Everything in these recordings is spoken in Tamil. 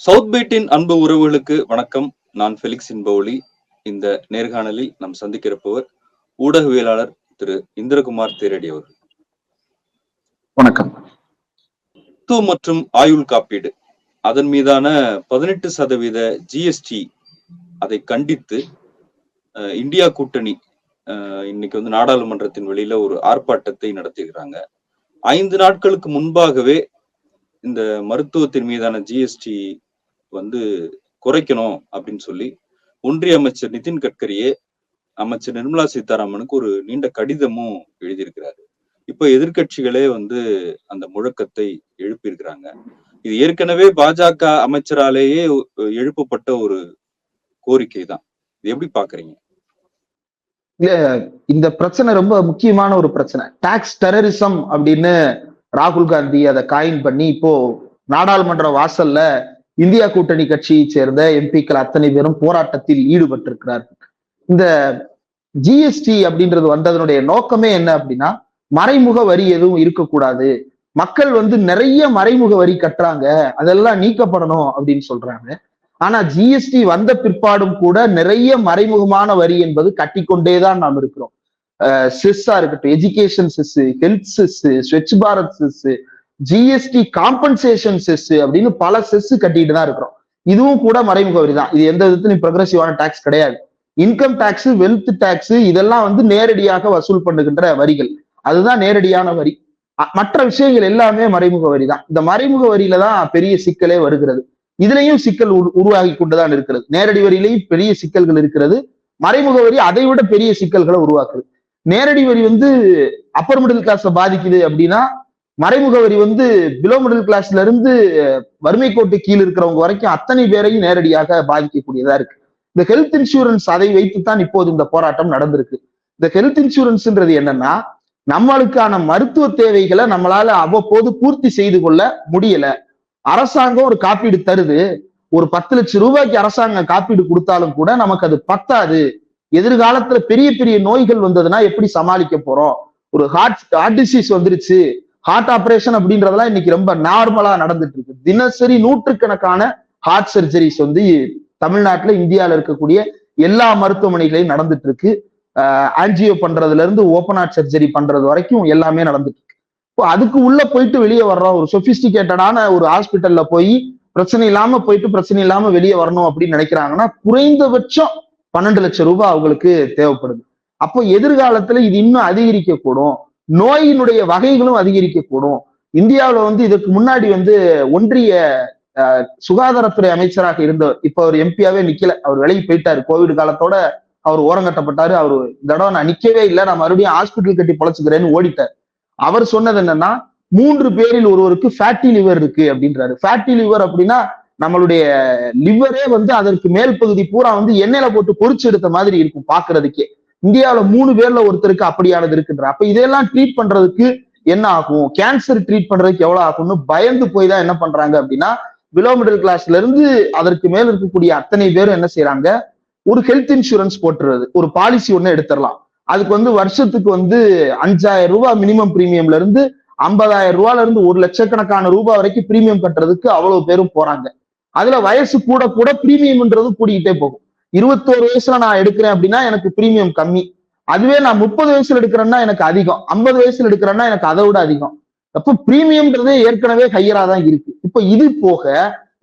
சவுத் பீட்டின் அன்பு உறவுகளுக்கு வணக்கம். நான் ஃபெலிக்ஸ் இன்பவுலி இந்த நேர்காணலில் நாம் சந்திக்கிறப்பவர் ஊடகவியலாளர் திரு இந்திரகுமார் தேரடி அவர்கள். வணக்கம். மருத்துவ மற்றும் ஆயுள் காப்பீடு. அதன் மீதான பதினெட்டு சதவீத ஜிஎஸ்டி அதை கண்டித்து இந்தியா கூட்டணி இன்னைக்கு வந்து நாடாளுமன்றத்தின் வெளியில ஒரு ஆர்ப்பாட்டத்தை நடத்துகிறாங்க ஐந்து நாட்களுக்கு முன்பாகவே இந்த மருத்துவத்தின் மீதான ஜிஎஸ்டி வந்து குறைக்கணும் அப்படின்னு சொல்லி ஒன்றிய அமைச்சர் நிதின் கட்கரியே அமைச்சர் நிர்மலா சீதாராமனுக்கு ஒரு நீண்ட கடிதமும் எழுதியிருக்கிறாரு. இப்ப எதிர்க்கட்சிகளே வந்து அந்த முழக்கத்தை எழுப்பியிருக்கிறாங்க. இது ஏற்கனவே பாஜக அமைச்சராலேயே எழுப்பப்பட்ட ஒரு கோரிக்கை தான். இது எப்படி பாக்குறீங்க இல்ல இந்த பிரச்சனை ரொம்ப முக்கியமான ஒரு பிரச்சனை. டாக்ஸ் டெரரிசம் அப்படின்னு ராகுல் காந்தி அதை காயின் பண்ணி இப்போ நாடாளுமன்ற வாசல்ல இந்தியா கூட்டணி கட்சியை சேர்ந்த எம்பிக்கள் அத்தனை பேரும் போராட்டத்தில் ஈடுபட்டிருக்கிறார்கள் இந்த ஜிஎஸ்டி அப்படின்றது வந்ததனுடைய நோக்கமே என்ன அப்படின்னா மறைமுக வரி எதுவும் இருக்கக்கூடாது. மக்கள் வந்து நிறைய மறைமுக வரி கட்டுறாங்க. அதெல்லாம் நீக்கப்படணும் அப்படின்னு சொல்றாங்க. ஆனா ஜிஎஸ்டி வந்த பிற்பாடும் கூட நிறைய மறைமுகமான வரி என்பது கட்டிக்கொண்டேதான் நாம் இருக்கிறோம். செஸ்ஸா இருக்கட்டும் education cess health cess Swachh Bharat cess GST compensation cess அப்படின்னு பல செஸ் கட்டிட்டு தான் இருக்கிறோம். இதுவும் கூட மறைமுக வரி தான். இது எந்த விதத்திலும் ப்ரொக்ரெசிவான டாக்ஸ் கிடையாது. இன்கம் டாக்ஸ் வெல்த் டாக்ஸ் இதெல்லாம் வந்து நேரடியாக வசூல் பண்ணுகின்ற வரிகள். அதுதான் நேரடியான வரி. மற்ற விஷயங்கள் எல்லாமே மறைமுக வரி தான். இந்த மறைமுக வரியில தான் பெரிய சிக்கலே வருகிறது. இதுலயும் சிக்கல் உருவாகி கொண்டுதான் இருக்கிறது. நேரடி வரியிலையும் பெரிய சிக்கல்கள் இருக்கிறது. மறைமுக வரி அதை விட பெரிய சிக்கல்களை உருவாக்குது. நேரடி வரி வந்து அப்பர் மிடில் கிளாஸ பாதிக்குது அப்படின்னா மறைமுக வரி வந்து பிலோ மிடில் கிளாஸ்ல இருந்து வறுமை கோட்டு கீழ் இருக்கிறவங்க வரைக்கும் அத்தனை பேரையும் நேரடியாக பாதிக்கக்கூடியதா இருக்கு. இந்த ஹெல்த் இன்சூரன்ஸ் அதை வைத்துத்தான் இப்போது இந்த போராட்டம் நடந்திருக்கு. இந்த ஹெல்த் இன்சூரன்ஸ்ன்றது என்னன்னா நம்மளுக்கான மருத்துவ தேவைகளை நம்மளால அவ்வப்போது பூர்த்தி செய்து கொள்ள முடியல. அரசாங்கம் ஒரு காப்பீடு தருது. ஒரு பத்து லட்சம் ரூபாய்க்கு அரசாங்கம் காப்பீடு கொடுத்தாலும் கூட நமக்கு அது பத்தாது. எதிர்காலத்துல பெரிய பெரிய நோய்கள் வந்ததுன்னா எப்படி சமாளிக்க போறோம்? ஒரு ஹார்ட் ஹார்ட் டிசீஸ் வந்துருச்சு. ஹார்ட் ஆப்ரேஷன் அப்படின்றதெல்லாம் இன்னைக்கு ரொம்ப நார்மலா நடந்துட்டு இருக்கு. தினசரி நூற்றுக்கணக்கான ஹார்ட் சர்ஜரிஸ் வந்து தமிழ்நாட்டுல இந்தியாவில் இருக்கக்கூடிய எல்லா மருத்துவமனைகளையும் நடந்துட்டு இருக்கு. ஆன்ஜியோ பண்றதுல இருந்து ஓப்பன் ஹார்ட் சர்ஜரி பண்றது வரைக்கும் எல்லாமே நடந்துட்டு இருக்கு. இப்போ அதுக்கு உள்ள போயிட்டு வெளியே வர்றோம் ஒரு சொபிஸ்டிகேட்டடான ஒரு ஹாஸ்பிட்டல்ல போய் பிரச்சனை இல்லாம போயிட்டு பிரச்சனை இல்லாம வெளியே வரணும் அப்படின்னு நினைக்கிறாங்கன்னா குறைந்தபட்சம் பன்னெண்டு லட்சம் ரூபாய் அவங்களுக்கு தேவைப்படுது. அப்போ எதிர்காலத்துல இது இன்னும் அதிகரிக்க கூடும் நோயினுடைய வகைகளும் அதிகரிக்க கூடும் இந்தியாவுல வந்து இதுக்கு முன்னாடி வந்து ஒன்றிய சுகாதாரத்துறை அமைச்சராக இருந்தவர் இப்ப அவர் எம்பியாவே நிக்கல. அவர் விலகி போயிட்டாரு. கோவிட் காலத்தோட அவர் ஓரங்கட்டப்பட்டாரு அவர் இந்த தடவை நான் நிக்கவே இல்லை. நான் மறுபடியும் ஹாஸ்பிட்டல் கட்டி பொழைச்சுக்கிறேன்னு ஓடிட்டார். அவர் சொன்னது என்னன்னா மூன்று பேரில் ஒருவருக்கு ஃபேட்டி லிவர் இருக்கு அப்படின்றாரு. ஃபேட்டி லிவர் அப்படின்னா நம்மளுடைய லிவரே வந்து அதற்கு மேல் பகுதி பூரா வந்து எண்ணெயில போட்டு பொறிச்சு எடுத்த மாதிரி இருக்கும் பாக்குறதுக்கே இந்தியாவுல மூணு பேர்ல ஒருத்தருக்கு அப்படியானது இருக்குன்ற அப்ப இதெல்லாம் ட்ரீட் பண்றதுக்கு என்ன ஆகும்? கேன்சர் ட்ரீட் பண்றதுக்கு எவ்வளவு ஆகும்னு பயந்து போய் தான் என்ன பண்றாங்க அப்படின்னா பிலோ மிடில் கிளாஸ்ல இருந்து அதற்கு மேல இருக்கக்கூடிய அத்தனை பேரும் என்ன செய்யறாங்க? ஒரு ஹெல்த் இன்சூரன்ஸ் போட்டுறது. ஒரு பாலிசி ஒண்ணு எடுத்துடலாம். அதுக்கு வந்து வருஷத்துக்கு வந்து அஞ்சாயிரம் ரூபாய் மினிமம் பிரீமியம்ல இருந்து ஐம்பதாயிரம் ரூபால இருந்து ஒரு லட்சக்கணக்கான ரூபாய் வரைக்கும் பிரீமியம் கட்டுறதுக்கு அவ்வளவு பேரும் போறாங்க. அதுல வயசு கூட கூட பிரீமியம்ன்றது கூடிக்கிட்டே போகும். இருபத்தோரு வயசுல நான் எடுக்கிறேன் அப்படின்னா எனக்கு பிரீமியம் கம்மி. அதுவே நான் முப்பது வயசுல எடுக்கிறேன்னா எனக்கு அதிகம். ஐம்பது வயசுல எடுக்கிறேன்னா எனக்கு அதை விட அதிகம். அப்போ பிரீமியம்ன்றது ஏற்கனவே ஹையரா தான் இருக்கு. இப்போ இது போக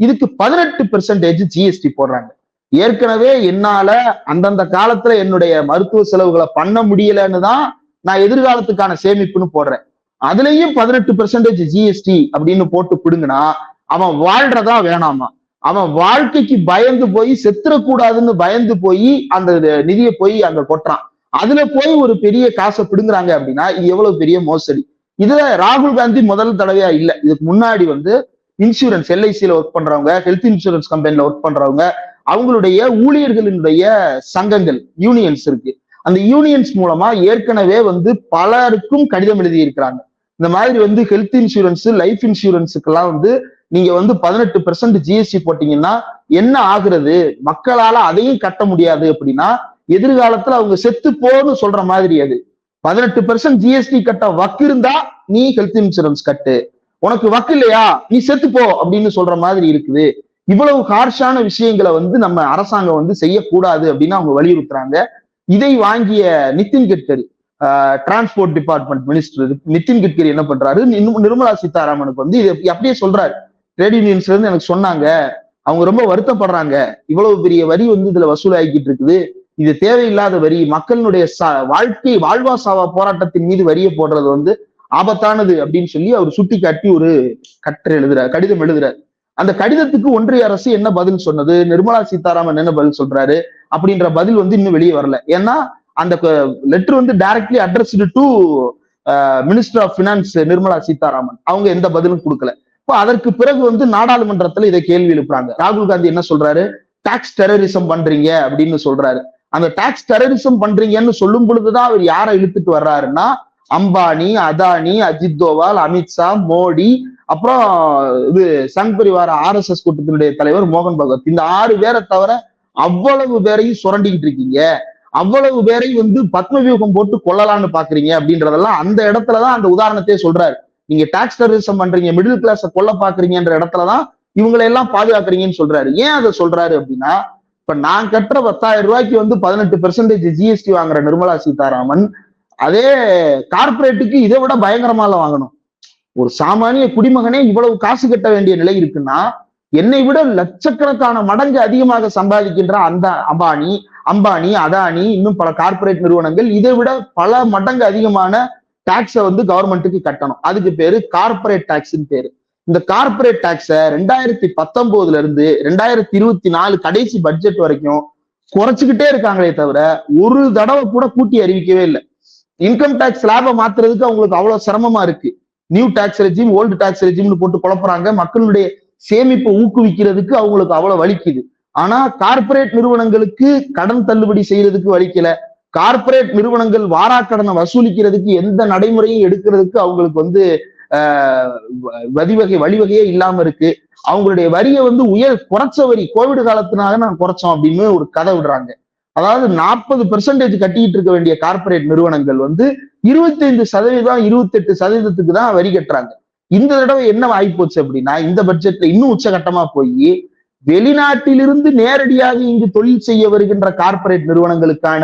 இதுக்கு பதினெட்டு பெர்சன்டேஜ் ஜிஎஸ்டி போடுறாங்க. ஏற்கனவே என்னால அந்தந்த காலத்துல என்னுடைய மருத்துவ செலவுகளை பண்ண முடியலன்னு தான் நான் எதிர்காலத்துக்கான சேமிப்புன்னு போடுறேன். அதுலயும் பதினெட்டு பெர்சன்டேஜ் ஜிஎஸ்டி அப்படின்னு போட்டு பிடுங்கினா அவன் வாழ்றதா வேணாமா? அவன் வாழ்க்கைக்கு பயந்து போய் செத்துறக்கூடாதுன்னு பயந்து போய் அந்த நிதியை போய் அங்க கொட்டுறான். அதுல போய் ஒரு பெரிய காசை பிடுங்குறாங்க அப்படின்னா இது எவ்வளவு பெரிய மோசடி. இதுல ராகுல் காந்தி முதல் தடவையா இல்ல. இதுக்கு முன்னாடி வந்து இன்சூரன்ஸ் எல்ஐசியில ஒர்க் பண்றவங்க ஹெல்த் இன்சூரன்ஸ் கம்பெனில ஒர்க் பண்றவங்க அவங்களுடைய ஊழியர்களினுடைய சங்கங்கள் யூனியன்ஸ் இருக்கு. அந்த யூனியன்ஸ் மூலமா ஏற்கனவே வந்து பலருக்கும் கடிதம் எழுதி இருக்கிறாங்க இந்த மாதிரி வந்து ஹெல்த் இன்சூரன்ஸ் லைஃப் இன்சூரன்ஸுக்கெல்லாம் வந்து நீங்க வந்து பதினெட்டு பெர்சன்ட் ஜிஎஸ்டி போட்டீங்கன்னா என்ன ஆகுறது? மக்களால அதையும் கட்ட முடியாது அப்படின்னா எதிர்காலத்துல அவங்க செத்து போன்னு சொல்ற மாதிரி அது. பதினெட்டு பெர்சன்ட் ஜிஎஸ்டி கட்ட வக்கு இருந்தா நீ ஹெல்த் இன்சூரன்ஸ் கட்டு. உனக்கு வக்கு இல்லையா? நீ செத்து போ அப்படின்னு சொல்ற மாதிரி இருக்குது. இவ்வளவு ஹார்ஷான விஷயங்களை வந்து நம்ம அரசாங்கம் வந்து செய்யக்கூடாது அப்படின்னு அவங்க வலியுறுத்துறாங்க. இதை வாங்கிய Nitin Gadkari transport department minister Nitin Gadkari என்ன பண்றாரு? நிர்மலா சீதாராமனுக்கு வந்து இதை அப்படியே சொல்றாரு. ட்ரேட் யூனியன்ஸ்ல இருந்து எனக்கு சொன்னாங்க. அவங்க ரொம்ப வருத்தப்படுறாங்க. இவ்வளவு பெரிய வரி வந்து இதுல வசூலாகிக்கிட்டு இருக்குது. இது தேவையில்லாத வரி. மக்களினுடைய வாழ்க்கை வாழ்வா சாவா போராட்டத்தின் மீது வரியை போடுறது வந்து ஆபத்தானது அப்படின்னு சொல்லி அவர் சுட்டி காட்டி ஒரு கட்டுரை எழுதுறார் கடிதம் எழுதுறாரு. அந்த கடிதத்துக்கு ஒன்றிய அரசு என்ன பதில் சொன்னது? நிர்மலா சீதாராமன் என்ன பதில் சொல்றாரு? அப்படின்ற பதில் வந்து இன்னும் வெளியே வரல. ஏன்னா அந்த லெட்டர் வந்து directly addressed to minister of finance Nirmala Sitharaman. அவங்க எந்த பதிலும் கொடுக்கல. இப்போ அதற்கு பிறகு வந்து நாடாளுமன்றத்துல இதை கேள்வி எழுப்புறாங்க. ராகுல் காந்தி என்ன சொல்றாரு? டாக்ஸ் டெரரிசம் பண்றீங்க அப்படின்னு சொல்றாரு. அந்த டாக்ஸ் டெரரிசம் பண்றீங்கன்னு சொல்லும் பொழுதுதான் அவர் யாரை இழுத்துட்டு வர்றாருன்னா அம்பானி அதானி அஜித் தோவால் அமித்ஷா மோடி அப்புறம் இது சங் பரிவார ஆர் எஸ் எஸ் கூட்டத்தினுடைய தலைவர் மோகன் பகவத். இந்த ஆறு பேரை தவிர அவ்வளவு பேரையும் சுரண்டிக்கிட்டு இருக்கீங்க. அவ்வளவு பேரையும் வந்து பத்மவியூகம் போட்டு கொள்ளலாம்னு பாக்குறீங்க அப்படின்றதெல்லாம் அந்த இடத்துலதான் அந்த உதாரணத்தையே சொல்றாரு. நீங்க டாக்ஸ் டெரரிசம் பண்றீங்க மிடில் கிளாஸ கொல்ல பாக்குறீங்கன்ற இடத்துலதான் இவங்களை எல்லாம் பாதுகாக்கிறீங்கன்னு சொல்றாரு. ஏன் அதை சொல்றாரு அப்படின்னா இப்ப நான் கட்டுற பத்தாயிரம் ரூபாய்க்கு வந்து பதினெட்டு பெர்சன்டேஜ் ஜிஎஸ்டி வாங்குற நிர்மலா சீதாராமன் அதே கார்பரேட்டுக்கு இதை விட பயங்கரமால வாங்கணும். ஒரு சாமானிய குடிமகனே இவ்வளவு காசு கட்ட வேண்டிய நிலை இருக்குன்னா என்னை விட லட்சக்கணக்கான மடங்கு அதிகமாக சம்பாதிக்கின்ற அந்த அம்பானி அம்பானி அதானி இன்னும் பல கார்ப்பரேட் நிறுவனங்கள் இதை விட பல மடங்கு அதிகமான டாக்ஸை வந்து கவர்மெண்ட்டுக்கு கட்டணும். அதுக்கு பேரு கார்ப்பரேட் டாக்ஸ்ன்னு பேரு. இந்த கார்ப்பரேட் டாக்ஸை ரெண்டாயிரத்தி பத்தொன்பதுல இருந்து ரெண்டாயிரத்தி இருபத்தி நாலு கடைசி பட்ஜெட் வரைக்கும் குறைச்சிக்கிட்டே இருக்காங்களே தவிர ஒரு தடவை கூட கூட்டி அறிவிக்கவே இல்லை. இன்கம் டாக்ஸ் லாபம் மாத்துறதுக்கு அவங்களுக்கு அவ்வளவு சிரமமா இருக்கு. New tax regime old tax ரெஜிம்னு போட்டு குழப்புறாங்க. மக்களுடைய சேமிப்பை ஊக்குவிக்கிறதுக்கு அவங்களுக்கு அவ்வளவு வலிக்குது. ஆனா கார்ப்பரேட் நிறுவனங்களுக்கு கடன் தள்ளுபடி செய்யறதுக்கு வலிக்கல. கார்ப்பரேட் நிறுவனங்கள் வாராக்கடனை வசூலிக்கிறதுக்கு எந்த நடைமுறையும் எடுக்கிறதுக்கு அவங்களுக்கு வந்து ஆஹ் வ- வழிவகை வழிவகையே இல்லாம இருக்கு. அவங்களுடைய வரியை வந்து உயர் குறைச்ச வரி கோவிட் காலத்தினால நான் குறைச்சோம் அப்படின்னு ஒரு கதை விடுறாங்க. அதாவது நாற்பது பெர்சன்டேஜ் கட்டிட்டு இருக்க வேண்டிய கார்ப்பரேட் நிறுவனங்கள் வந்து இருபத்தைந்து சதவீதம் இருபத்தெட்டு சதவீதத்துக்கு தான் வரி கட்டுறாங்க. இந்த தடவை என்ன ஆகிப்போச்சு அப்படின்னா இந்த பட்ஜெட்ல இன்னும் உச்சகட்டமா போய் வெளிநாட்டிலிருந்து நேரடியாக இங்கு தொழில் செய்ய வருகின்ற கார்ப்பரேட் நிறுவனங்களுக்கான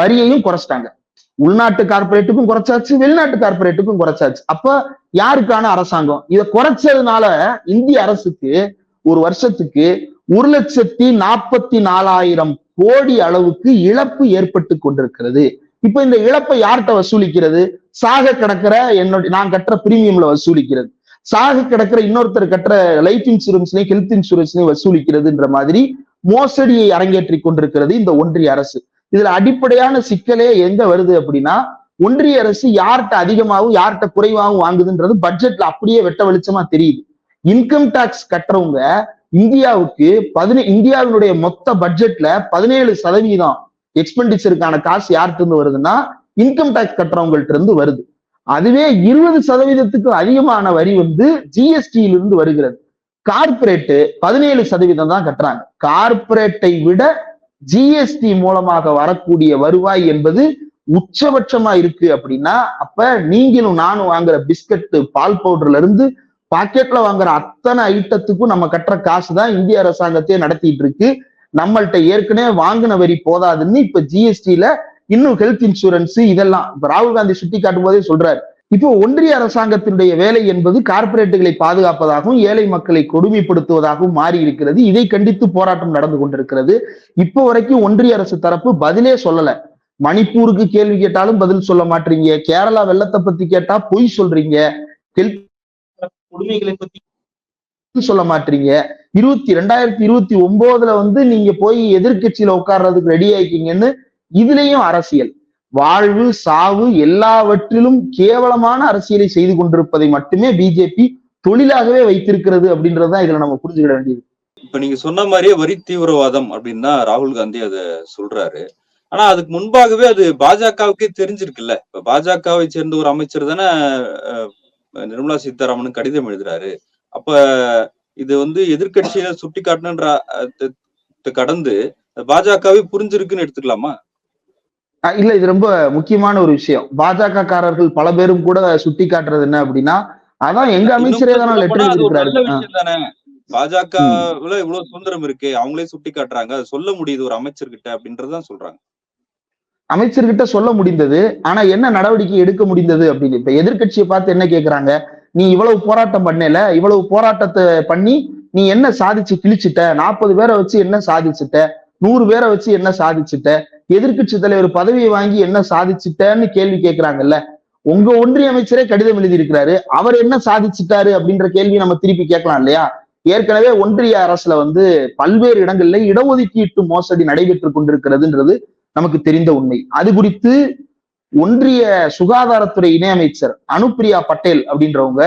வரியையும் குறைச்சிட்டாங்க. உள்நாட்டு கார்ப்பரேட்டுக்கும் குறைச்சாச்சு வெளிநாட்டு கார்ப்பரேட்டுக்கும் குறைச்சாச்சு. அப்ப யாருக்கான அரசாங்கம்? இதை குறைச்சதுனால இந்திய அரசுக்கு ஒரு வருஷத்துக்கு ஒரு லட்சத்தி நாற்பத்தி நாலாயிரம் கோடி அளவுக்கு இழப்பு ஏற்பட்டு கொண்டிருக்கிறது. இப்ப இந்த இழப்பை யார்கிட்ட வசூலிக்கிறது? சாக கிடக்கிற என்னுடைய நான் கட்டுற பிரீமியம்ல வசூலிக்கிறது. சாக கிடக்கிற இன்னொருத்தர் கட்டுற லைஃப் இன்சூரன்ஸ்லயும் ஹெல்த் இன்சூரன்ஸ்லயும் வசூலிக்கிறதுன்ற மாதிரி மோசடியை அரங்கேற்றி கொண்டிருக்கிறது இந்த ஒன்றிய அரசு. இதுல அடிப்படையான சிக்கலே எங்க வருது அப்படின்னா ஒன்றிய அரசு யார்கிட்ட அதிகமாகவும் யார்கிட்ட குறைவாகவும் வாங்குதுன்றது பட்ஜெட்ல அப்படியே வெட்ட வெளிச்சமா தெரியுது. இன்கம் டாக்ஸ் கட்டுறவங்க இந்தியாவுக்கு பதினே இந்தியாவினுடைய மொத்த பட்ஜெட்ல பதினேழு சதவீதம் எக்ஸ்பெண்டிச்சருக்கான காசு யார்கிட்ட இருந்து வருதுன்னா இன்கம் டாக்ஸ் கட்டுறவங்கள்ட்ட இருந்து வருது. அதுவே இருபது சதவீதத்துக்கு அதிகமான வரி வந்து ஜிஎஸ்டியிலிருந்து வருகிறது. கார்பரேட்டு பதினேழு சதவீதம் தான் கட்டுறாங்க. கார்ப்பரேட்டை விட ஜிஎஸ்டி மூலமாக வரக்கூடிய வருவாய் என்பது உச்சபட்சமா இருக்கு அப்படின்னா அப்ப நீங்களும் நானும் வாங்குற பிஸ்கட் பால் பவுடர்ல இருந்து பாக்கெட்ல வாங்குற அத்தனை ஐட்டத்துக்கும் நம்ம கட்டுற காசு தான் இந்திய அரசாங்கத்தையே நடத்திட்டு இருக்கு. நம்மள்ட்ட ஏற்கனவே வாங்கின வரி போதாதுன்னு இப்ப ஜிஎஸ்டில இன்னும் ஹெல்த் இன்சூரன்ஸ் இதெல்லாம் இப்ப ராகுல் காந்தி சுட்டி காட்டும் போதே சொல்றாரு. இப்போ ஒன்றிய அரசாங்கத்தினுடைய வேலை என்பது கார்ப்பரேட்டுகளை பாதுகாப்பதாகவும் ஏழை மக்களை கொடுமைப்படுத்துவதாகவும் மாறி இருக்கிறது இதை கண்டித்து போராட்டம் நடந்து கொண்டிருக்கிறது. இப்போ வரைக்கும் ஒன்றிய அரசு தரப்பு பதிலே சொல்லல. மணிப்பூருக்கு கேள்வி கேட்டாலும் பதில் சொல்ல மாட்டீங்க. கேரளா வெள்ளத்தை பத்தி கேட்டா பொய் சொல்றீங்க. கொடுமைகளை பத்தி சொல்ல மாட்டீங்க. இருபத்தி ரெண்டாயிரத்தி இருபத்தி ஒன்பதுல வந்து நீங்க போய் எதிர்க்கட்சியில உட்கார்றதுக்கு ரெடி ஆயிக்கீங்கன்னு இதுலயும் அரசியல். வாழ்வு சாவு எல்லாவற்றிலும் கேவலமான அரசியலை செய்து கொண்டிருப்பதை மட்டுமே பிஜேபி தொழிலாகவே வைத்திருக்கிறது அப்படின்றதுதான் இதுல நம்ம புரிஞ்சுக்கிட வேண்டியது. இப்ப நீங்க சொன்ன மாதிரியே வரி தீவிரவாதம் அப்படின்னு தான் ராகுல் காந்தி அத சொல்றாரு. ஆனா அதுக்கு முன்பாகவே அது பாஜகவுக்கே தெரிஞ்சிருக்குல்ல. இப்ப பாஜகவை சேர்ந்த ஒரு அமைச்சர் தானே அஹ், நிர்மலா சீதாராமன் கடிதம் எழுதுறாரு. அப்ப இது வந்து எதிர்கட்சியில சுட்டி காட்டணுன்ற கடந்து பாஜகவே புரிஞ்சிருக்குன்னு எடுத்துக்கலாமா? இல்ல இது ரொம்ப முக்கியமான ஒரு விஷயம். பாஜக காரர்கள் பல பேரும் கூட சுட்டி காட்டுறது என்ன அப்படின்னா அதான் எங்க அமைச்சரே தானே லெட்டர் தானே. பாஜகவுல இவ்வளவு சுதந்திரம் இருக்கு அவங்களே சுட்டி காட்டுறாங்க அது சொல்ல முடியுது ஒரு அமைச்சர்கிட்ட அப்படின்றதுதான் சொல்றாங்க. அமைச்சர்கிட்ட சொல்ல முடிந்தது ஆனா என்ன நடவடிக்கை எடுக்க முடிந்தது அப்படின்னு. இப்ப எதிர்க்கட்சியை பார்த்து என்ன கேக்குறாங்க? நீ இவ்வளவு போராட்டம் பண்ணல இவ்வளவு போராட்டத்தை பண்ணி நீ என்ன சாதிச்சு கிழிச்சிட்ட? நாற்பது பேரை வச்சு என்ன சாதிச்சிட்ட? நூறு பேரை வச்சு என்ன சாதிச்சிட்ட? எதிர்க்கட்சி தலைவர் பதவியை வாங்கி என்ன சாதிச்சிட்டேன்னு கேள்வி கேட்கிறாங்கல்ல உங்க ஒன்றிய அமைச்சரே கடிதம் எழுதியிருக்கிறாரு அவர் என்ன சாதிச்சிட்டாரு அப்படின்ற கேள்வி நம்ம திருப்பி கேட்கலாம் இல்லையா? ஏற்கனவே ஒன்றிய அரசுல வந்து பல்வேறு இடங்கள்ல இடஒதுக்கீட்டு மோசடி நடைபெற்று கொண்டிருக்கிறதுன்றது நமக்கு தெரிந்த உண்மை. அது குறித்து ஒன்றிய சுகாதாரத்துறை இணையமைச்சர் அனுப்பிரியா பட்டேல் அப்படின்றவங்க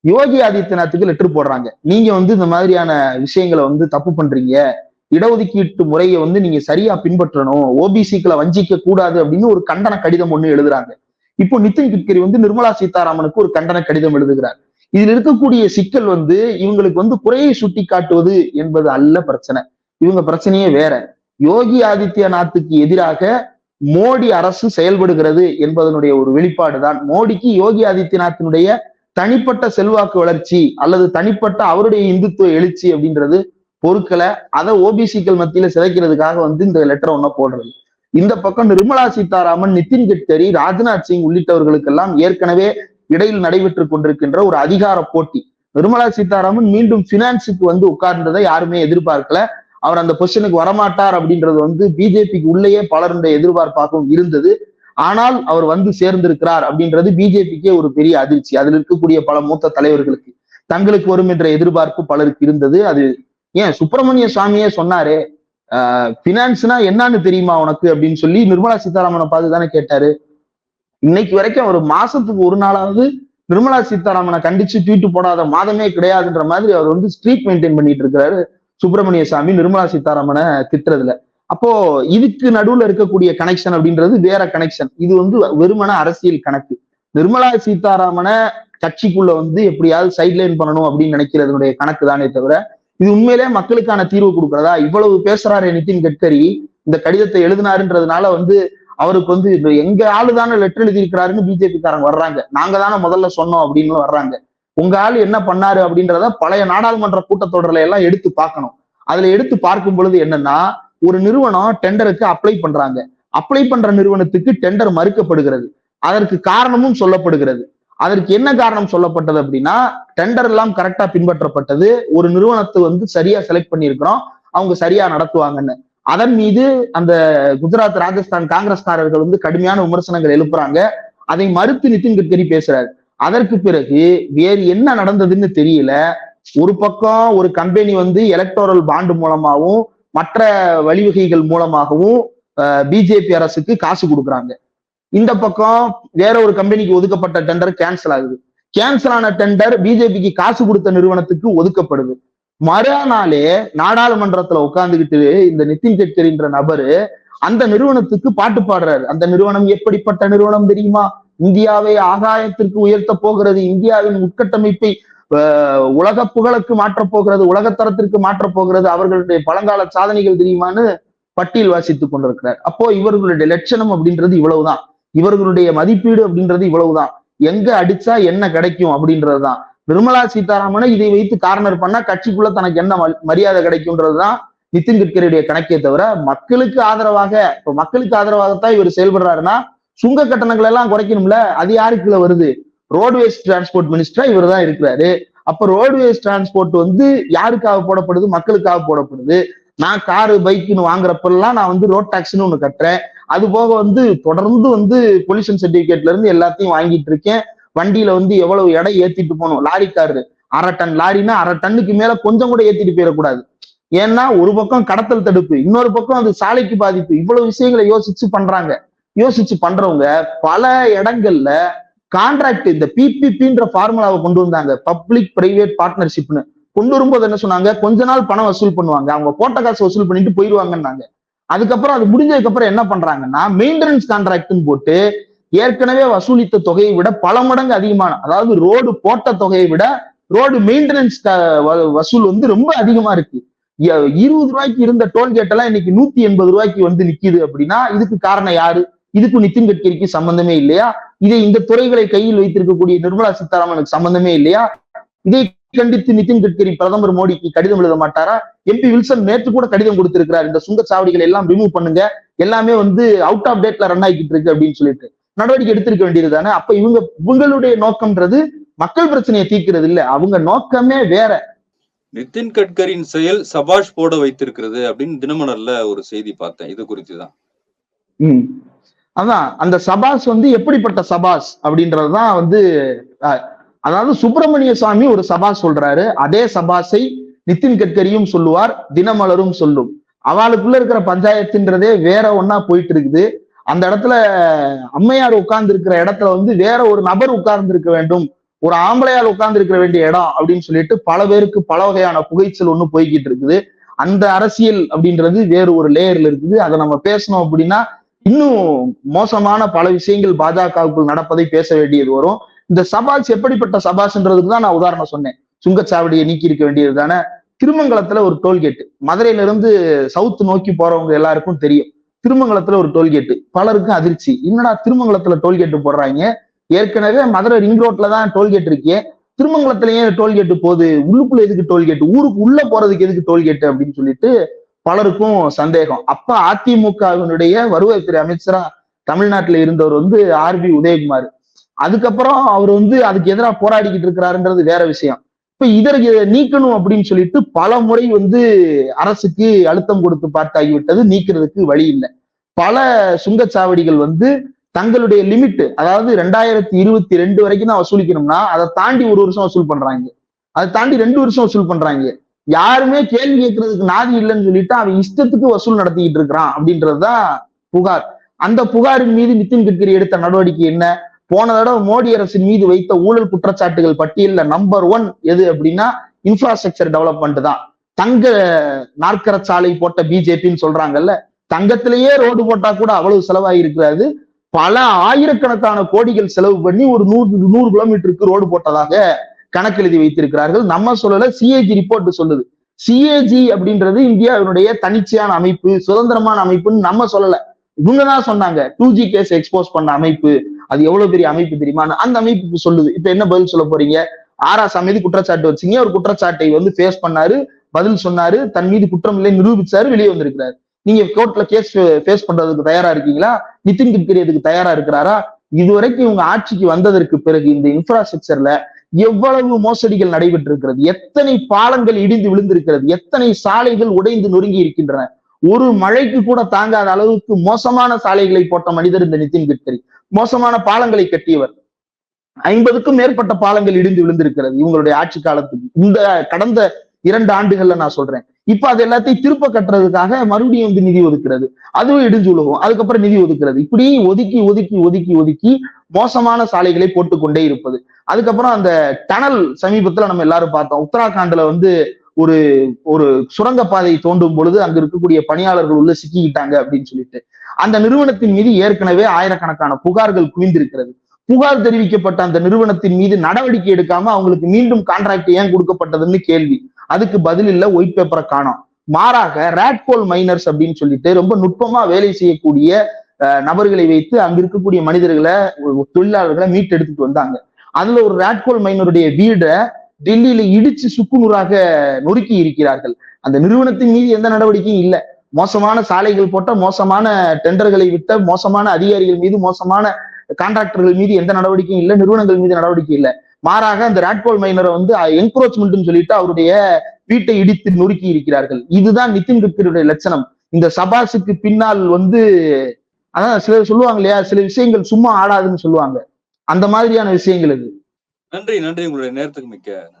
யோகி ஆதித்யநாத்துக்கு லெட்டர் போடுறாங்க. நீங்க வந்து இந்த மாதிரியான விஷயங்களை வந்து தப்பு பண்றீங்க இடஒதுக்கீட்டு முறையை வந்து நீங்க சரியா பின்பற்றணும். ஓபிசிக்களை வஞ்சிக்க கூடாது அப்படின்னு ஒரு கண்டன கடிதம் ஒண்ணு எழுதுறாங்க. இப்போ நிதின் கட்கரி வந்து நிர்மலா சீதாராமனுக்கு ஒரு கண்டன கடிதம் எழுதுகிறார். இதில் இருக்கக்கூடிய சிக்கல் வந்து இவங்களுக்கு வந்து குறையை சுட்டி காட்டுவது என்பது அல்ல பிரச்சனை. இவங்க பிரச்சனையே வேற. யோகி ஆதித்யநாத்துக்கு எதிராக மோடி அரசு செயல்படுகிறது என்பதனுடைய ஒரு வெளிப்பாடு தான் மோடிக்கு யோகி ஆதித்யநாத்தினுடைய தனிப்பட்ட செல்வாக்கு வளர்ச்சி அல்லது தனிப்பட்ட அவருடைய இந்துத்துவ எழுச்சி அப்படின்றது பொருட்களை அதை ஓபிசிக்கள் மத்தியில சிதைக்கிறதுக்காக வந்து இந்த லெட்டர் ஒன்ன போடுறது. இந்த பக்கம் நிர்மலா சீதாராமன் நிதின் கட்கரி ராஜ்நாத் சிங் உள்ளிட்டவர்களுக்கெல்லாம் ஏற்கனவே இடையில் நடைபெற்று கொண்டிருக்கின்ற ஒரு அதிகார போட்டி. நிர்மலா சீதாராமன் மீண்டும் பினான்ஸுக்கு வந்து உட்கார்ந்ததை யாருமே எதிர்பார்க்கல. அவர் அந்த பொசிஷனுக்கு வரமாட்டார் அப்படின்றது வந்து பிஜேபிக்கு உள்ளேயே பலருடைய எதிர்பார்ப்பாகவும் இருந்தது. ஆனால் அவர் வந்து சேர்ந்திருக்கிறார் அப்படின்றது பிஜேபிக்கே ஒரு பெரிய அதிர்ச்சி. அதில் இருக்கக்கூடிய பல மூத்த தலைவர்களுக்கு தங்களுக்கு வரும் என்ற எதிர்பார்ப்பு பலருக்கு இருந்தது. அது ஏன் சுப்பிரமணிய சுவாமியே சொன்னாரு பினான்ஸ்னா என்னன்னு தெரியுமா உனக்கு? அப்படின்னு சொல்லி நிர்மலா சீதாராமனை பார்த்து தானே கேட்டாரு. இன்னைக்கு வரைக்கும் ஒரு மாசத்துக்கு ஒரு நாளாவது நிர்மலா சீதாராமனை கண்டிச்சு ட்வீட் போடாத மாதமே கிடையாதுன்ற மாதிரி அவர் வந்து ஸ்ட்ரீட் மெயின்டைன் பண்ணிட்டு இருக்கிறாரு சுப்பிரமணிய சாமி நிர்மலா சீதாராமனை திட்டுறதுல. அப்போ இதுக்கு நடுவுல இருக்கக்கூடிய கனெக்ஷன் அப்படின்றது வேற கனெக்ஷன் இது வந்து வெறுமன அரசியல் கணக்கு. நிர்மலா சீதாராமனை கட்சிக்குள்ள வந்து எப்படியாவது சைட்லைன் பண்ணணும் அப்படின்னு நினைக்கிறதுனுடைய கணக்கு தானே தவிர இது உண்மையிலே மக்களுக்கான தீர்வு கொடுக்குறதா? இவ்வளவு பேசுறாரு நிதின் கட்கரி. இந்த கடிதத்தை எழுதினாருன்றதுனால வந்து அவருக்கு வந்து எங்க ஆளுதான லெட்டர் எழுதியிருக்கிறாருன்னு பிஜேபி காரங்க வர்றாங்க. நாங்க தானே முதல்ல சொன்னோம் அப்படின்னு வர்றாங்க. உங்க ஆள் என்ன பண்ணாரு அப்படின்றத பழைய நாடாளுமன்ற கூட்டத்தொடர்ல எல்லாம் எடுத்து பார்க்கணும். அதுல எடுத்து பார்க்கும் பொழுது என்னன்னா ஒரு நிறுவனம் டெண்டருக்கு அப்ளை பண்றாங்க. அப்ளை பண்ற நிறுவனத்துக்கு டெண்டர் மறுக்கப்படுகிறது. அதற்கு காரணமும் சொல்லப்படுகிறது. அதற்கு என்ன காரணம் சொல்லப்பட்டது அப்படின்னா டெண்டர் எல்லாம் கரெக்டா பின்பற்றப்பட்டது. ஒரு நிறுவனத்தை வந்து சரியா செலக்ட் பண்ணியிருக்கிறோம். அவங்க சரியா நடத்துவாங்கன்னு. அதன் மீது அந்த குஜராத் ராஜஸ்தான் காங்கிரஸ்காரர்கள் வந்து கடுமையான விமர்சனங்கள் எழுப்புறாங்க. அதை மறுத்து நிதின் கட்கரி பேசுறாரு. அதற்கு பிறகு வேறு என்ன நடந்ததுன்னு தெரியல. ஒரு பக்கம் ஒரு கம்பெனி வந்து எலக்டோரல் பாண்டு மூலமாகவும் மற்ற வழிவகைகள் மூலமாகவும் பிஜேபி அரசுக்கு காசு கொடுக்குறாங்க. இந்த பக்கம் வேற ஒரு கம்பெனிக்கு ஒதுக்கப்பட்ட டெண்டர் கேன்சல் ஆகுது. கேன்சல் ஆன டெண்டர் பிஜேபிக்கு காசு கொடுத்த நிறுவனத்துக்கு ஒதுக்கப்படுது. மறுநாளே நாடாளுமன்றத்துல உட்கார்ந்துகிட்டு இந்த நிதின் கட்கரின்ற நபரு அந்த நிறுவனத்துக்கு பாட்டு பாடுறாரு. அந்த நிறுவனம் எப்படிப்பட்ட நிறுவனம் தெரியுமா? இந்தியாவை ஆகாயத்திற்கு உயர்த்த போகிறது இந்தியாவின் உட்கட்டமைப்பை உலக புகழுக்கு மாற்றப் போகிறது உலகத்தரத்திற்கு மாற்றப் போகிறது அவர்களுடைய பழங்கால சாதனைகள் தெரியுமான்னு பட்டியல் வாசித்துக் கொண்டிருக்கிறார். அப்போ இவர்களுடைய லட்சணம் அப்படின்றது இவ்வளவுதான். இவர்களுடைய மதிப்பீடு அப்படின்றது இவ்வளவுதான். எங்க அடிச்சா என்ன கிடைக்கும் அப்படின்றதுதான். நிர்மலா சீதாராமனை இதை வைத்து கார்னர் பண்ணா கட்சிக்குள்ள தனக்கு என்ன மரியாதை கிடைக்கும்ன்றதுதான் நிதின் கட்கரியுடைய கணக்கே தவிர மக்களுக்கு ஆதரவாக இப்ப மக்களுக்கு ஆதரவாகத்தான் இவர் செயல்படுறாருன்னா சுங்க கட்டணங்கள் எல்லாம் குறைக்கணும்ல அது யாருக்குள்ள வருது? ரோட்வேஸ் டிரான்ஸ்போர்ட் மினிஸ்டரா இவர் தான் இருக்கிறாரு. அப்ப ரோட்வேஸ் டிரான்ஸ்போர்ட் வந்து யாருக்காக போடப்படுது? மக்களுக்காக போடப்படுது. நான் காரு பைக்குன்னு வாங்குறப்பெல்லாம் நான் வந்து ரோட் டாக்ஸ்ன்னு ஒன்று கட்டுறேன். அது போக வந்து தொடர்ந்து வந்து பொல்யூஷன் சர்டிபிகேட்ல இருந்து எல்லாத்தையும் வாங்கிட்டு இருக்கேன். வண்டியில வந்து எவ்வளவு எடை ஏத்திட்டு போகணும்? லாரி காரு அரை டன் லாரினா அரை டன்னுக்கு மேல கொஞ்சம் கூட ஏத்திட்டு போயிடக்கூடாது. ஏன்னா ஒரு பக்கம் கடத்தல் தடுப்பு இன்னொரு பக்கம் அது சாலைக்கு பாதிப்பு. இவ்வளவு விஷயங்களை யோசிச்சு பண்றாங்க. யோசிச்சு பண்றவங்க பல இடங்கள்ல கான்ட்ராக்ட் இந்த பிபிபின்ற ஃபார்முலாவை கொண்டு வந்தாங்க. பப்ளிக் பிரைவேட் பார்ட்னர்ஷிப்னு கொண்டு வரும்போது என்ன சொன்னாங்க? கொஞ்ச நாள் பணம் வசூல் பண்ணுவாங்க. அவங்க போட்ட காசு வசூல் பண்ணிட்டு போயிடுவாங்கன்னாங்க. அதுக்கப்புறம் அது முடிஞ்சதுக்கு அப்புறம் என்ன பண்றாங்கன்னா மெயின்டெனன்ஸ் கான்ட்ராக்ட்னு போட்டு ஏற்கனவே வசூலித்த தொகையை விட பல மடங்கு அதிகமான அதாவது ரோடு போட்ட தொகையை விட ரோடு மெயின்டெனன்ஸ் வசூல் வந்து ரொம்ப அதிகமா இருக்கு. இருபது ரூபாய்க்கு இருந்த டோல்கேட் எல்லாம் இன்னைக்கு நூத்தி எண்பது ரூபாய்க்கு வந்து நிக்குது அப்படின்னா இதுக்கு காரணம் யாரு? இதுக்கு நிதின் கட்கரிக்கு சம்பந்தமே இல்லையா? இதை இந்த துறைகளை கையில் வைத்திருக்கக்கூடிய நிர்மலா சீதாராமனுக்கு சம்பந்தமே இல்லையா? இதை கண்டித்து நிதின் கட்கரி பிரதமர் மோடிக்கு கடிதம் எழுத மாட்டாரா? எம்பி வில்சன் நேற்று கூட கடிதம் கொடுத்திருக்கிறார். இந்த சுங்கச்சாவடிகளை எல்லாம் ரிமூவ் பண்ணுங்க. எல்லாமே வந்து அவுட் ஆஃப் டேட்ல ரன் ஆகிட்டு இருக்கு அப்படின்னு சொல்லிட்டு. நடவடிக்கை எடுத்திருக்க வேண்டியது தானே? அப்ப இவங்க இவங்களுடைய நோக்கம்ன்றது மக்கள் பிரச்சனையை தீர்க்கிறது இல்ல. அவங்க நோக்கமே வேற. நிதின் கட்கரியின் செயல் சபாஷ் போட வைத்திருக்கிறது அப்படின்னு தினமலர்ல ஒரு செய்தி பார்த்தேன். இது குறித்து தான் ம். அதான் அந்த சபாஸ் வந்து எப்படிப்பட்ட சபாஸ் அப்படின்றதுதான் வந்து அதாவது சுப்பிரமணிய சுவாமி ஒரு சபா சொல்றாரு. அதே சபாஸை நிதின் கட்கரியும் சொல்லுவார் தினமலரும் சொல்லும். அவளுக்குள்ள இருக்கிற பஞ்சாயத்துன்றதே வேற ஒன்னா போயிட்டு இருக்குது அந்த இடத்துல அம்மையார் உட்கார்ந்து இருக்கிற இடத்துல வந்து வேற ஒரு நபர் உட்கார்ந்து இருக்க வேண்டும். ஒரு ஆம்பளையால் உட்கார்ந்து இருக்க வேண்டிய இடம் அப்படின்னு சொல்லிட்டு பல பேருக்கு பல வகையான புகைச்சல் ஒண்ணு போய்கிட்டு இருக்குது. அந்த அரசியல் அப்படின்றது வேறு ஒரு லேயர்ல இருக்குது. அதை நம்ம பேசணும் அப்படின்னா இன்னும் மோசமான பல விஷயங்கள் பாஜகவுக்குள் நடப்பதை பேச வேண்டியது வரும். இந்த சபாஸ் எப்படிப்பட்ட சபாஸ்ன்றதுக்கு தான் நான் உதாரணம் சொன்னேன். சுங்கச்சாவடியை நீக்கி இருக்க வேண்டியது தானே திருமங்கலத்துல ஒரு டோல்கேட் மதுரையில இருந்து சவுத் நோக்கி போறவங்க எல்லாருக்கும் தெரியும். திருமங்கலத்துல ஒரு டோல்கேட் பலருக்கும் அதிர்ச்சி. என்னடா திருமங்கலத்துல டோல்கேட் போடுறாங்க? ஏற்கனவே மதுரை ரிங் ரோட்ல தான் டோல்கேட் இருக்கே. திருமங்கலத்திலயே டோல்கேட் போகுது. உள்ளுக்குள்ள எதுக்கு டோல்கேட் ஊருக்கு உள்ள போறதுக்கு எதுக்கு டோல்கேட் அப்படின்னு சொல்லிட்டு பலருக்கும் சந்தேகம். அப்ப அதிமுகவினுடைய வருவாய்த்துறை அமைச்சரா தமிழ்நாட்டுல இருந்தவர் வந்து ஆர் பி உதயகுமார். அதுக்கப்புறம் அவர் வந்து அதுக்கு எதிராக போராடிக்கிட்டு இருக்கிறாருன்றது வேற விஷயம். இப்ப இதற்கு நீக்கணும் அப்படின்னு சொல்லிட்டு பல முறை வந்து அரசுக்கு அழுத்தம் கொடுத்து பார்த்தாகிவிட்டது நீக்கிறதுக்கு வழி இல்லை. பல சுங்கச்சாவடிகள் வந்து தங்களுடைய லிமிட் அதாவது ரெண்டாயிரத்தி இருபத்தி ரெண்டு வரைக்கும் தான் வசூலிக்கணும்னா அதை தாண்டி ஒரு வருஷம் வசூல் பண்றாங்க. அதை தாண்டி ரெண்டு வருஷம் வசூல் பண்றாங்க. யாருமே கேள்வி கேட்கறதுக்கு நாதி இல்லைன்னு சொல்லிட்டு அவன் இஷ்டத்துக்கு வசூல் நடத்திக்கிட்டு இருக்கிறான் அப்படின்றதுதான் புகார். அந்த புகாரின் மீது நிதின் கட்கரி எடுத்த நடவடிக்கை என்ன? போன தடவை மோடி அரசின் மீது வைத்த ஊழல் குற்றச்சாட்டுகள் பட்டியலில் நம்பர் ஒன் எது அப்படின்னா இன்ஃப்ராஸ்ட்ரக்சர் டெவலப்மெண்ட் தான். தங்க நாற்கர சாலை போட்ட பிஜேபின்னு சொல்றாங்கல்ல தங்கத்திலேயே ரோடு போட்டா கூட அவ்வளவு செலவாகி பல ஆயிரக்கணக்கான கோடிகள் செலவு பண்ணி ஒரு நூறு நூறு கிலோமீட்டருக்கு ரோடு போட்டதாக கணக்கு எழுதி வைத்திருக்கிறார்கள். நம்ம சொல்லல சிஏஜி ரிப்போர்ட் சொல்லுது. சிஏஜி அப்படின்றது இந்தியாவினுடைய தனிச்சையான அமைப்பு சுதந்திரமான அமைப்புன்னு நம்ம சொல்லல. இவங்க தான் சொன்னாங்க டூ ஜி கேஸ் எக்ஸ்போஸ் பண்ண அமைப்பு. அது எவ்வளவு பெரிய அமைப்பு தெரியுமா? அந்த அமைப்புக்கு சொல்லுது. இப்ப என்ன பதில் சொல்ல போறீங்க? ஆராசா மீது குற்றச்சாட்டு வச்சீங்க. ஒரு குற்றச்சாட்டை வந்து ஃபேஸ் பண்ணாரு பதில் சொன்னாரு தன் மீது குற்றம் இல்லை நிரூபிச்சாரு வெளியே வந்திருக்கிறாரு. நீங்க கோர்ட்ல கேஸ் ஃபேஸ் பண்றதுக்கு தயாரா இருக்கீங்களா? நிதின் கட்கரி அதுக்கு தயாரா இருக்கிறாரா? இதுவரைக்கும் இவங்க ஆட்சிக்கு வந்ததற்கு பிறகு இந்த இன்ஃப்ராஸ்ட்ரக்சர்ல எவ்வளவு மோசடிகள் நடைபெற்று இருக்கிறது எத்தனை பாலங்கள் இடிந்து விழுந்திருக்கிறது? எத்தனை சாலைகள் உடைந்து நொறுங்கி இருக்கின்றன? ஒரு மழைக்கு கூட தாங்காத அளவுக்கு மோசமான சாலைகளை போட்ட மனிதர் இந்த நிதின் கட்கரி. மோசமான பாலங்களை கட்டியவர். ஐம்பதுக்கும் மேற்பட்ட பாலங்கள் இடிந்து விழுந்திருக்கிறது. இவங்களுடைய ஆட்சி காலத்துக்கு இந்த கடந்த இரண்டு ஆண்டுகள்ல நான் சொல்றேன். இப்ப அது எல்லாத்தையும் திருப்ப கட்டுறதுக்காக மறுபடியும் வந்து நிதி ஒதுக்குறது. அதுவும் இடிஞ்சு விழுகும். அதுக்கப்புறம் நிதி ஒதுக்குறது. இப்படி ஒதுக்கி ஒதுக்கி ஒதுக்கி ஒதுக்கி மோசமான சாலைகளை போட்டுக்கொண்டே இருப்பது. அதுக்கப்புறம் அந்த டனல் சமீபத்துல நம்ம எல்லாரும் பார்த்தோம். உத்தராகண்ட்ல வந்து ஒரு ஒரு சுரங்கப்பாதை தோண்டும் பொழுது அங்க இருக்கக்கூடிய பணியாளர்கள் உள்ள சிக்கிக்கிட்டாங்க அப்படின்னு சொல்லிட்டு. அந்த நிறுவனத்தின் மீது ஏற்கனவே ஆயிரக்கணக்கான புகார்கள் குவிந்திருக்கிறது. புகார் தெரிவிக்கப்பட்ட அந்த நிறுவனத்தின் மீது நடவடிக்கை எடுக்காம அவங்களுக்கு மீண்டும் கான்ட்ராக்ட் ஏன் கொடுக்கப்பட்டதுன்னு கேள்வி. அதுக்கு பதில் இல்ல ஒயிட் பேப்பரை காணோம். மாறாக ரேட்கோல் மைனர்ஸ் அப்படின்னு சொல்லிட்டு ரொம்ப நுட்பமா வேலை செய்யக்கூடிய அஹ், நபர்களை வைத்து அங்க இருக்கக்கூடிய மனிதர்களை தொழிலாளர்களை மீட்டு எடுத்துட்டு வந்தாங்க. அதுல ஒரு ரேட்கோல் மைனருடைய வீடை டெல்லியில இடிச்சு சுக்குநூறாக நொறுக்கி இருக்கிறார்கள். அந்த நிறுவனத்தின் மீது எந்த நடவடிக்கையும் இல்லை. மோசமான சாலைகள் போட்ட மோசமான டெண்டர்களை விட்ட மோசமான அதிகாரிகள் மீது மோசமான கான்ட்ராக்டர்கள் மீது எந்த நடவடிக்கையும் இல்லை நிறுவனங்கள் மீது நடவடிக்கை இல்லை. மாறாக அந்த ராட்போல் மைனரை வந்து என்க்ரோச்மெண்ட்னு சொல்லிட்டு அவருடைய வீட்டை இடித்து நொறுக்கி இருக்கிறார்கள். இதுதான் நிதின் கட்கரியுடைய லட்சணம். இந்த சபாஸுக்கு பின்னால் வந்து அதான் சிலர் சொல்லுவாங்க இல்லையா சில விஷயங்கள் சும்மா ஆடாதுன்னு சொல்லுவாங்க. அந்த மாதிரியான விஷயங்கள் இது. நன்றி நன்றி உங்களுடைய நேரத்துக்கு மிக்க நன்றி